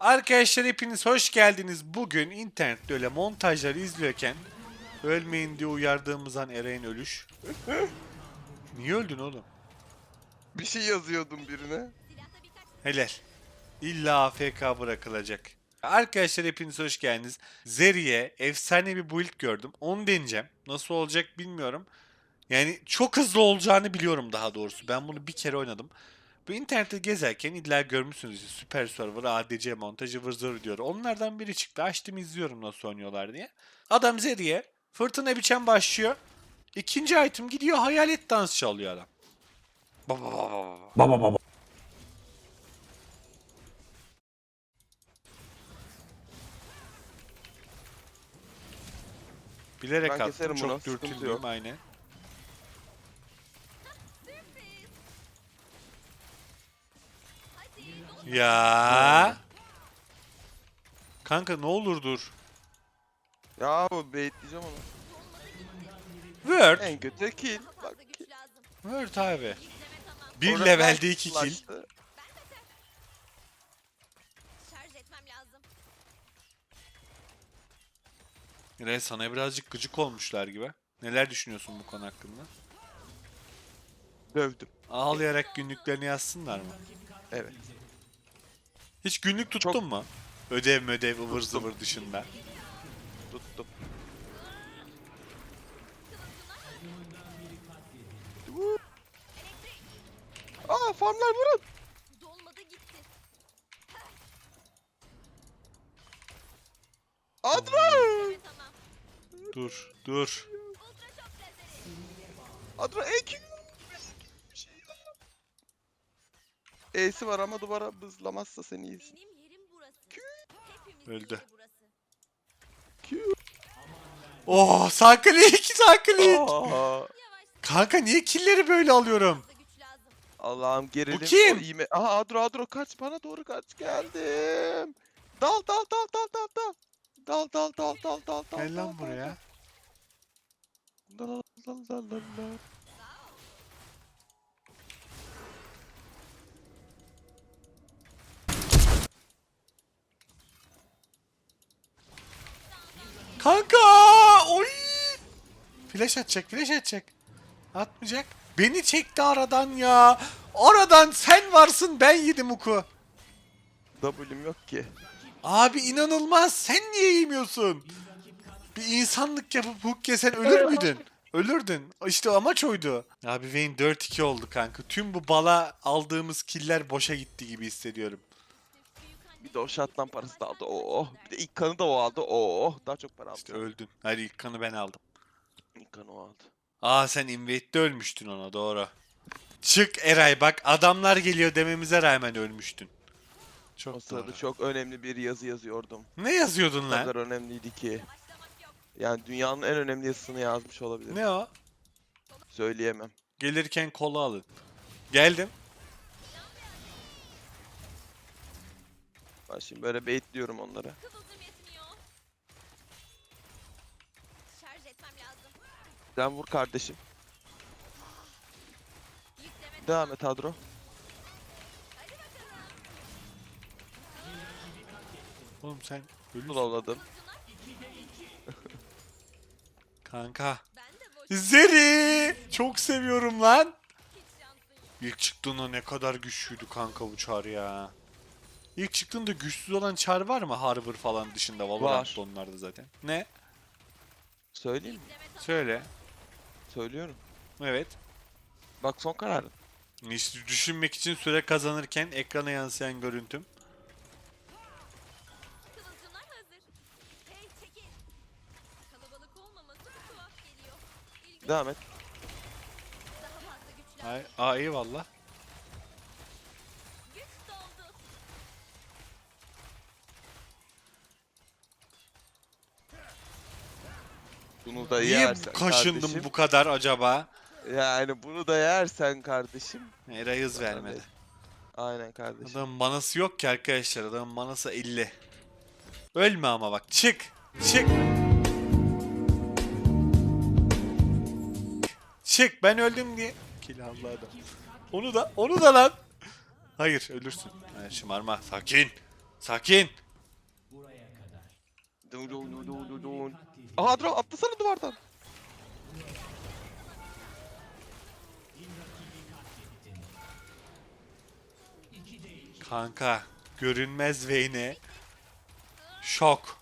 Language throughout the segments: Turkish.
Arkadaşlar hepiniz hoş geldiniz. Bugün internette öyle montajları izliyorken ölmeyin diye uyardığımız an Eren ölüş. Niye öldün oğlum? Bir şey yazıyordum birine. Helal. İlla AFK bırakılacak. Arkadaşlar hepiniz hoş geldiniz. Zeri'ye efsane bir build gördüm. Onu deneyeceğim. Nasıl olacak bilmiyorum. Yani çok hızlı olacağını biliyorum daha doğrusu. Ben bunu bir kere oynadım. Bu internette gezerken illa görmüşsünüz. işte Super Server, ADC montajı vır zır diyor. Onlardan biri çıktı. Açtım izliyorum nasıl oynuyorlar diye. Adam Zeri'ye fırtına biçen başlıyor. İkinci item gidiyor hayalet dans çalıyor adam. Baba baba baba. Bilerek Ben attım. Çok bunu, sıkıntı dürtüldüm aynen. Ya. Kanka ne olur dur. Ya bu baitleyeceğim onu. Word. En kötü kill. Bak. Word abi. Bir Orada levelde iki kill. flash'tı. Şarj etmem lazım. Re sana birazcık gıcık olmuşlar gibi. Neler düşünüyorsun bu konu hakkında? Dövdüm. Ağlayarak günlüklerini yazsınlar mı? Evet. Hiç günlük tuttun Çok- mu? Ödev mödev ıvır zıvır dışında. Tuttum. Aa farmlar vurun. Tamam. Dur, dur. Ultra şok E'si var ama duvara bızlamazsa seni iyisin. Benim yerim burası. Hepimiz Öldü. Oh, saklik. Aa, Yavaş Kanka niye killeri böyle alıyorum? Allah'ım gerilim. kim? O iğme- Aha Adro Adro kaç bana doğru kaç geldim. Dal dal dal dal dal dal. Dal dal dal dal dal dal. Gel dal, lan dal, buraya. Dal dal dal dal dal dal. Kanka! Oy! Flash atacak, flash atacak. Atmayacak. Beni çekti aradan ya. Aradan sen varsın ben yedim oku. W'm yok ki. Abi inanılmaz. Sen niye yemiyorsun? Bir insanlık yapıp hook yesen ölür müydün? Ölürdün. İşte amaç oydu. Abi Vayne 4-2 oldu kanka. Tüm bu bala aldığımız killer boşa gitti gibi hissediyorum. Bir de o şatlan parası da aldı. Oh. Bir de ilk kanı da o aldı. Oh. Daha çok para aldı. İşte öldün. Hadi ilk kanı ben aldım. İlk kanı o aldı. Aa sen invade'de ölmüştün ona doğru. Çık Eray bak adamlar geliyor dememize rağmen ölmüştün. Çok O sırada doğru. çok önemli bir yazı yazıyordum. Ne yazıyordun O lan? kadar önemliydi ki. Yani dünyanın en önemli yazısını yazmış olabilir. Ne o? Söyleyemem. Gelirken kola alın. Geldim. Ben şimdi böyle baitliyorum onları. Kıvılcım yetmiyor. Şarj etmem lazım. Sen vur kardeşim. Devam et Adro. Hadi bakalım. Oğlum sen ölüsün. Slowladım. Kanka. Zeri! Çok seviyorum lan. İlk çıktığında ne kadar güçlüydü kanka bu çar ya. İlk çıktığında güçsüz olan çar var mı Harbor falan dışında? Valorant'ta onlarda zaten. Ne? Söyleyeyim mi? Söyle. Söylüyorum. Evet. Bak son kararın. İşte düşünmek için süre kazanırken ekrana yansıyan görüntüm. Kıvılcımlar hazır. Hey çekil. Kalabalık olmaması bir tuhaf geliyor. İlginç. Devam et. Daha fazla Ay, aa eyvallah. Bunu da Niye yersen kaşındım kardeşim. bu kadar acaba? Yani bunu da yersen kardeşim. Eray hız vermedi. ver. Aynen kardeşim. Adamın manası yok ki arkadaşlar. Adamın manası 50. Ölme ama bak. Çık. Çık. Çık. Ben öldüm diye. Kill aldı adam. Onu da. Onu da lan. Hayır ölürsün. Ha, şımarma. Sakin. Sakin. Dun dun dun dun dun dun. Aha Adro atlasana duvardan. Kanka. Görünmez Vayne'e. Şok.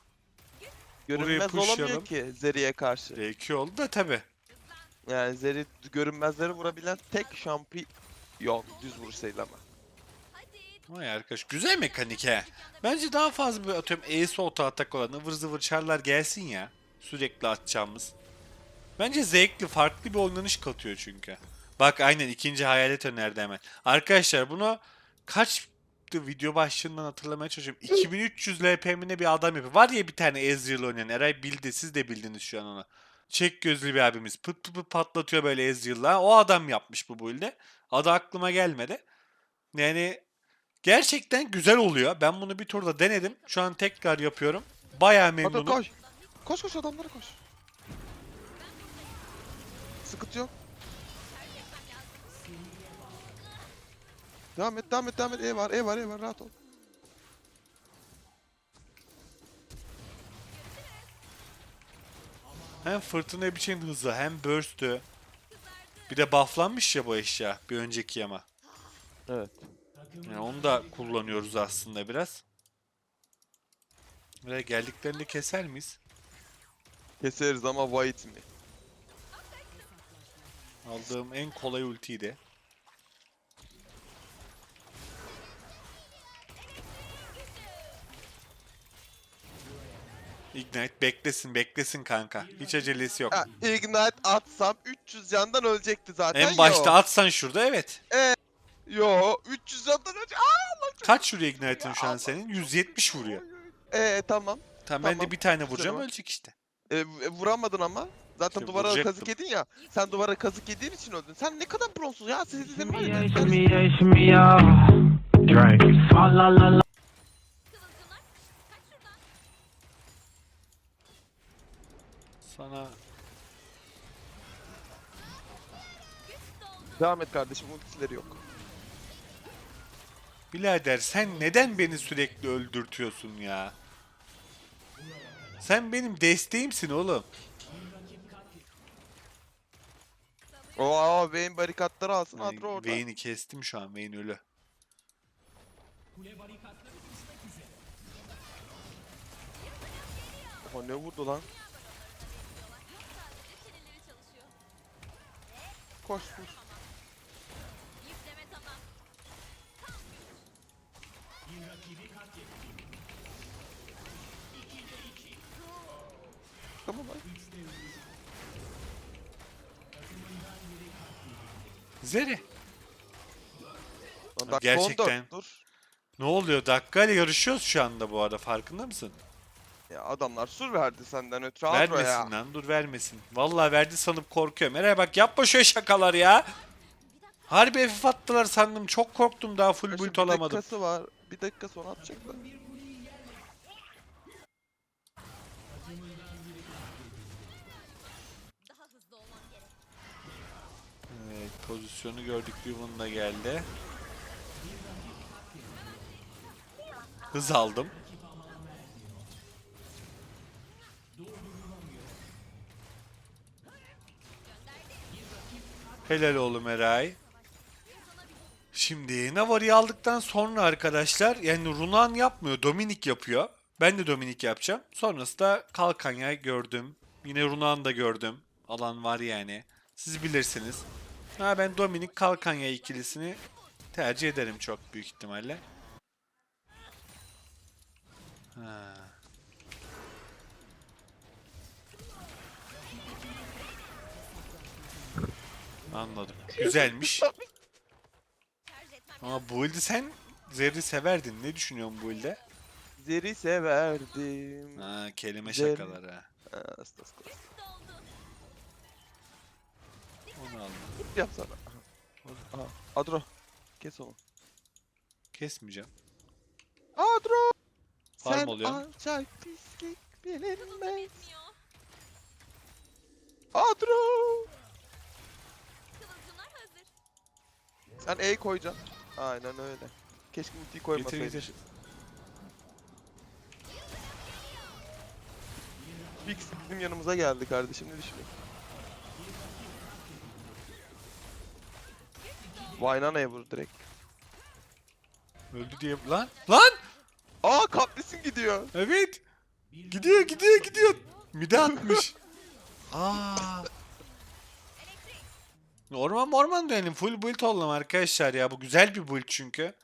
Görünmez olamıyor pushlayalım. ki Zeri'ye karşı. R2 oldu da tabi. Yani Zeri görünmezleri vurabilen tek şampi yok düz vursaydı ama. Vay arkadaş güzel mekanik he. Bence daha fazla böyle atıyorum Ace auto atak olan ıvır zıvır çarlar gelsin ya. Sürekli atacağımız. Bence zevkli farklı bir oynanış katıyor çünkü. Bak aynen ikinci hayalet önerdi hemen. Arkadaşlar bunu kaç video başlığından hatırlamaya çalışıyorum. 2300 LPM'ine bir adam yapıyor. Var ya bir tane Ezreal oynayan. Eray bildi. Siz de bildiniz şu an onu. Çek gözlü bir abimiz. Pıt pıt pıt patlatıyor böyle Ezreal'la. O adam yapmış bu build'i. Adı aklıma gelmedi. Yani gerçekten güzel oluyor. Ben bunu bir turda denedim. Şu an tekrar yapıyorum. Bayağı memnunum. koş. Koş koş adamlara koş. Sıkıntı yok. Devam et devam et devam et. E var E var E var rahat ol. Hem fırtına biçim hızı hem burst'ü. Bir de bufflanmış ya bu eşya bir önceki yama. Evet. Yani onu da kullanıyoruz aslında biraz. Ve geldiklerinde keser miyiz? Keseriz ama white mi? Aldığım en kolay ultiydi. Ignite beklesin beklesin kanka. Hiç acelesi yok. Ha, ignite atsam 300 candan ölecekti zaten. En başta Yo. atsan şurada evet. Yo 300 candan önce. Aa! Kaç şuraya Ignite'ın şu an senin? 170 vuruyor. Ee tamam. Tamam, ben de Tamam, bir tane güzel vuracağım ama. ölecek işte. Ee, v- vuramadın ama. Zaten İşte duvara vuracaktım. kazık yedin ya. Sen duvara kazık yediğin için öldün. Sen ne kadar bronsuz ya. Siz sizin var ya. sen- shimmy shimmy yeah. Drink. Fa la la la. Sana. Devam et kardeşim ultileri yok. Birader sen neden beni sürekli öldürtüyorsun ya? Sen benim desteğimsin oğlum. Oo Vayne barikatları alsın Adro orada. Vayne'i kestim şu an. Vayne ölü. Oha ne vurdu lan? Koş koş. Tamam lan. Zeri. Dakika Gerçekten. 14, Dur. Ne oluyor? Dakikayla yarışıyoruz şu anda bu arada. Farkında mısın? Ya adamlar sur verdi senden ötürü Adro ya. vermesin lan. Dur vermesin. Vallahi verdi sanıp korkuyorum. Eray bak yapma şöyle şakalar ya. Harbi FF attılar sandım. Çok korktum daha full build bir olamadım. dakikası var. Bir dakika sonra atacaklar. Evet, pozisyonu gördük. Riven da geldi. Hız aldım. Helal oğlum Eray. Şimdi Navari'yi aldıktan sonra arkadaşlar yani Runan yapmıyor. Dominik yapıyor. Ben de Dominik yapacağım. Sonrası da Kalkanya gördüm. Yine Runan da gördüm. Alan var yani. Siz bilirsiniz. Ha ben Dominik Kalkanya ikilisini tercih ederim çok büyük ihtimalle. Ha. Anladım. Güzelmiş. Ama bu ilde sen Zerri severdin. Ne düşünüyorsun bu ilde? Zeri severdim. Ha, kelime şakaları ha. Ha, asla asla. Onu aldım. Yap sana. Aha. Adro. Kes onu. Kesmeyeceğim. Adro. Farm Sen oluyor. alçak pislik bilinmez. Bitmiyor. Adro. Kıvılcımlar hazır. Sen E koyacaksın. Aynen öyle. Keşke ultiyi koymasaydı. Fix bizim yanımıza geldi kardeşim ne düşünüyorsun? Vaynana'ya vur direkt. Öldü diye lan. Lan! Aa kaplisin gidiyor. Evet. Gidiyor gidiyor gidiyor. Mide atmış. Aa. Orman orman dönelim. Full build olalım arkadaşlar ya. Bu güzel bir build çünkü.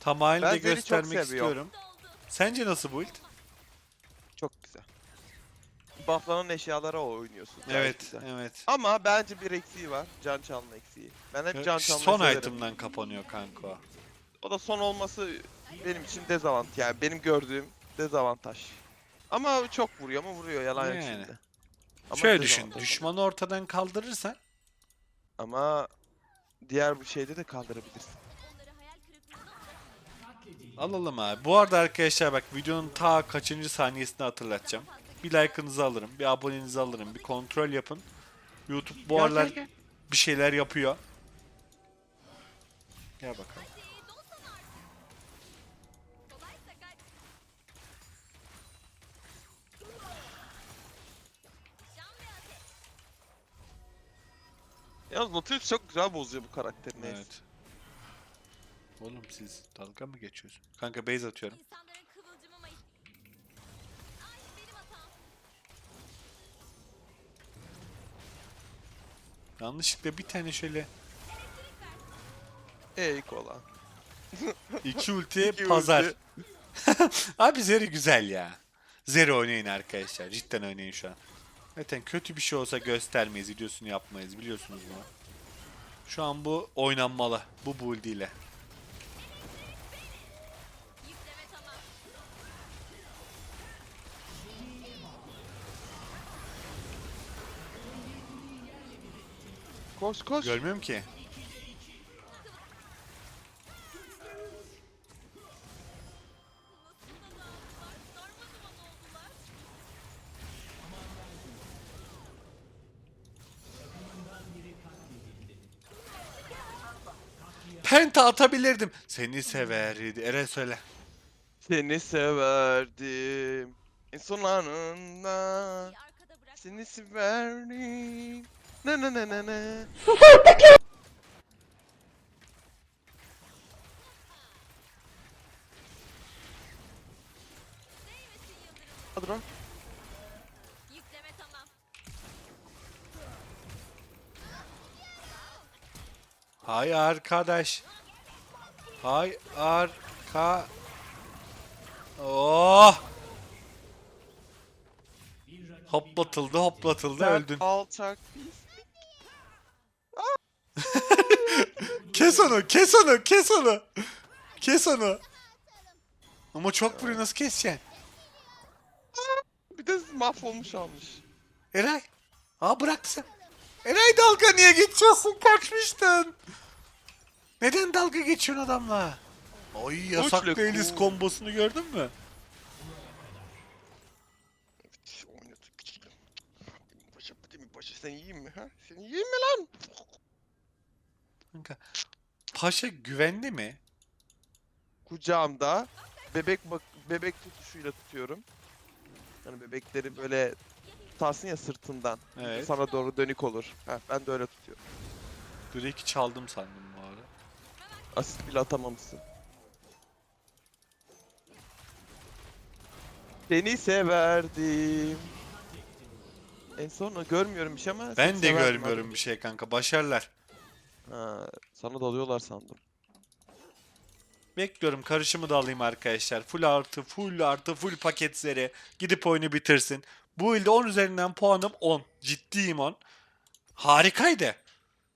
Tam halini de göstermek istiyorum. Sence nasıl build? Çok güzel. Buff'lanan eşyalara oynuyorsun. gayet Evet, evet. Ama bence bir eksiği var. Can çalma eksiği. Ben hep can çalmayı Son severim. item'dan kapanıyor kanka o. O da son olması benim için dezavantaj. Yani benim gördüğüm dezavantaj. Ama çok vuruyor ama vuruyor yalan Yani. şimdi. Ama Şöyle düşün. Düşmanı ortadan kaldırırsan Ama diğer bir şeyde de kaldırabilirsin. Alalım abi. Bu arada arkadaşlar bak videonun ta kaçıncı saniyesini hatırlatacağım. Bir like'ınızı alırım, bir abonenizi alırım, bir kontrol yapın. YouTube bu aralar bir şeyler yapıyor. Gel bakalım. Yalnız Nautilus çok güzel bozuyor bu karakterini. Evet. Oğlum siz dalga mı geçiyorsun? Kanka base atıyorum. İnsanların kıvılcımı mayı. Ay benim hatam. Yanlışlıkla bir tane şöyle Ey kola. iki ulti İki pazar. ulti. Abi Zeri güzel ya. Zeri oynayın arkadaşlar. Cidden oynayın şu an. Zaten kötü bir şey olsa göstermeyiz. Videosunu yapmayız. Biliyorsunuz bunu. Şu an bu oynanmalı. Bu build ile. Koş koş. Görmüyorum ki. Penta atabilirdim. Seni severdi. Eren söyle. Seni severdim. En son anında. Seni severdim. Ne ne ne. Değmesin yıldırım. Hadi lan. Hay arkadaş. Hay arka. Oh. Hoplatıldı hoplatıldı öldün. Alçak. Kes onu kes onu kes onu. Kes onu. Ama çok vuruyor nasıl keseceksin? Bir de mahvolmuş almış. Eray. Aa bıraktı sen. Eray dalga niye geçiyorsun? Kaçmıştın. Neden dalga geçiyorsun adamla? Ay yasaklı Uçle Elis cool. kombosunu gördün mü? Oynadı küçük. Paşa bu değil mi paşa sen yiyeyim mi ha? Seni yiyeyim mi lan? Kanka. Paşa güvenli mi? Kucağımda bebek bak bebek tutuşuyla tutuyorum. Hani bebekleri böyle tutarsın ya sırtından. Evet. Sana doğru dönük olur. Ha, ben de öyle tutuyorum. Drake'i çaldım sandım bu arada. Asist bile atamamışsın. Seni severdim. En son görmüyorum bir şey ama Ben seni de severdim görmüyorum bir şey kanka. Başarılar. abi. Ha, sana dalıyorlar sandım. Bekliyorum karışımı da alayım arkadaşlar. Full artı full artı full paketleri. Gidip oyunu bitirsin. Bu ilde 10 üzerinden puanım 10. Ciddiyim 10. Harikaydı.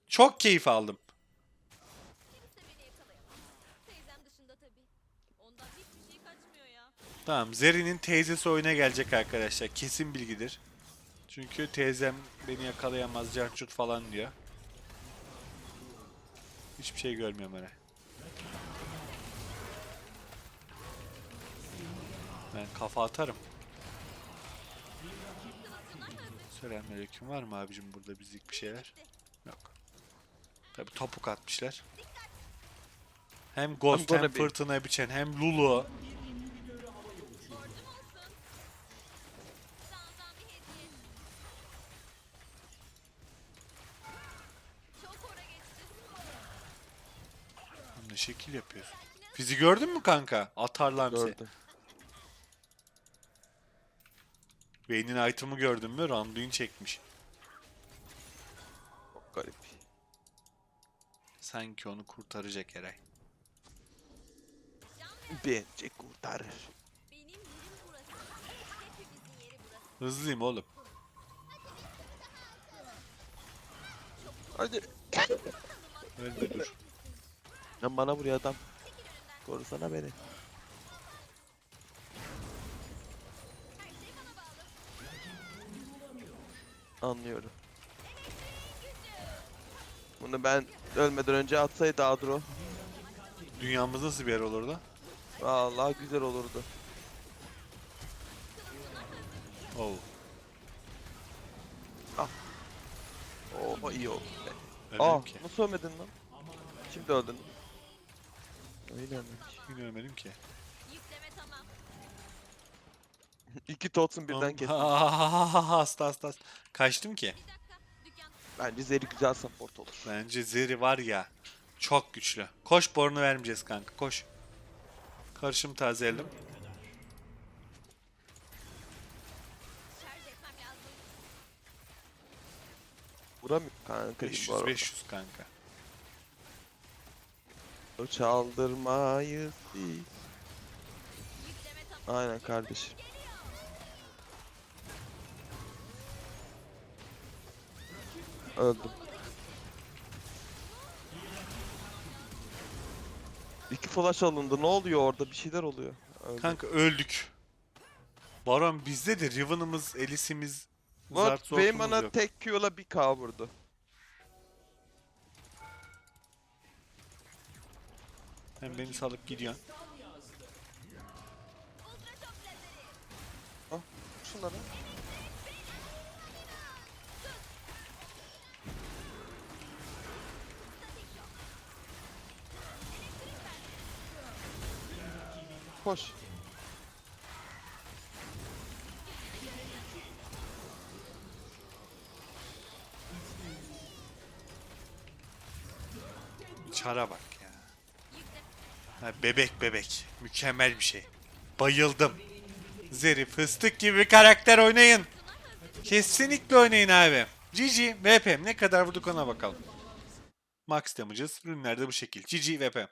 Çok keyif aldım. Tamam Zeri'nin teyzesi oyuna gelecek arkadaşlar. Kesin bilgidir. Çünkü teyzem beni yakalayamaz carçut falan diyor. Hiçbir şey görmüyorum öyle. Ben kafa atarım. Selamünaleyküm var mı abicim burada bizlik bir şeyler? Yok. Tabi topuk atmışlar. Hem Ghost hem, hem Fırtına Biçen hem Lulu. Ne şekil yapıyorsun? Bizi gördün mü kanka? Atarlar Gördüm. Seni. Vayne'in item'ı gördün mü? Randuin çekmiş. Çok garip. Sanki onu kurtaracak Eray. Bence kurtarır. Hızlıyım oğlum. Hadi. Dur. Lan bana vuruyor adam. Korusana beni. Anlıyorum. Bunu ben ölmeden önce atsaydı Adro. Dünyamız nasıl bir yer olurdu? Vallahi güzel olurdu. Oh. Oo iyi oldu. be. Ölmedim Aa ki. nasıl ölmedin lan? Şimdi öldün. Öyle ölmemiş. Yine ölmedim ki. İki totsun birden kes. hasta hasta hasta. Kaçtım ki. Bence Zeri güzel support olur. Bence Zeri var ya. Çok güçlü. Koş borunu vermeyeceğiz kanka. Koş. Karışım tazeledim. Vuramıyor kanka. 500 bu arada. 500 kanka. O Çaldırmayız biz. Aynen kardeşim. Öldüm. İki flash alındı. Ne oluyor orada? Bir şeyler oluyor. Öldüm. Kanka öldük. Baron bizde de Riven'ımız, Elis'imiz, bana yok. tek Q'la bir K vurdu. Sen beni salıp gidiyorsun. Şunları. Koş. Çara bak ya. Ha, bebek bebek. Mükemmel bir şey. Bayıldım. Zeri fıstık gibi bir karakter oynayın. Kesinlikle oynayın abi. GG VP ne kadar vurduk ona bakalım. Max damage'ız. Ürünler de bu şekil. GG VP.